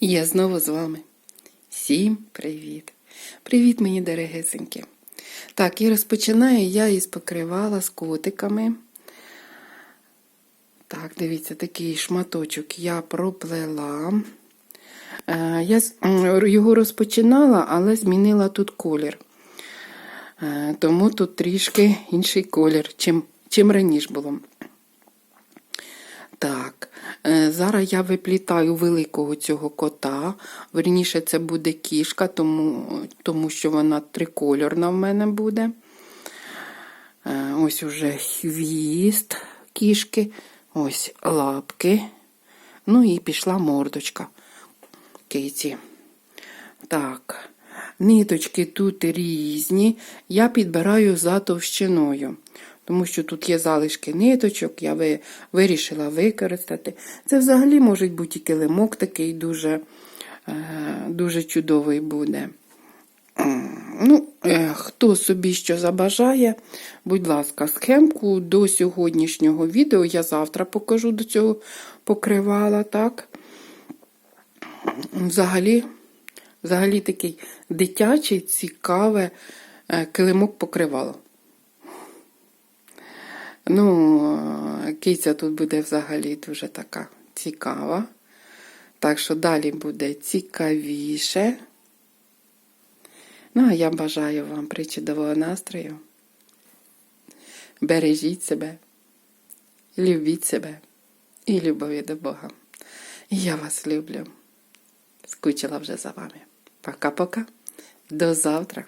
Я знову з вами. Всім привіт! Привіт, мої дорогесенькі! Так, і розпочинаю я із покривала з котиками. Так, дивіться, такий шматочок я проплела. Е, Я його розпочинала, але змінила тут колір. Е, Тому тут трішки інший колір, чим, чим раніше було. Так, зараз я виплітаю великого цього кота. Верніше, це буде кішка, тому, тому що вона трикольорна в мене буде. Е, Ось уже хвіст кішки, ось лапки. Ну і пішла мордочка киці. Так, ниточки тут різні. Я підбираю за товщиною, тому що тут є залишки ниточок, я ви- вирішила використати. Це взагалі може бути і килимок такий дуже, е, дуже чудовий буде. Ну, е, хто собі що забажає, будь ласка, схемку до сьогоднішнього відео я завтра покажу до цього покривала, так? Взагалі, взагалі такий дитячий, цікаве е, килимок покривало. Ну, е, киця тут буде взагалі дуже така цікава. Так що далі буде цікавіше. Ну, а я бажаю вам причудового настрою. Бережіть себе, любіть себе і любові до Бога. Я вас люблю. Скучила вже за вами. Пока-пока. До завтра.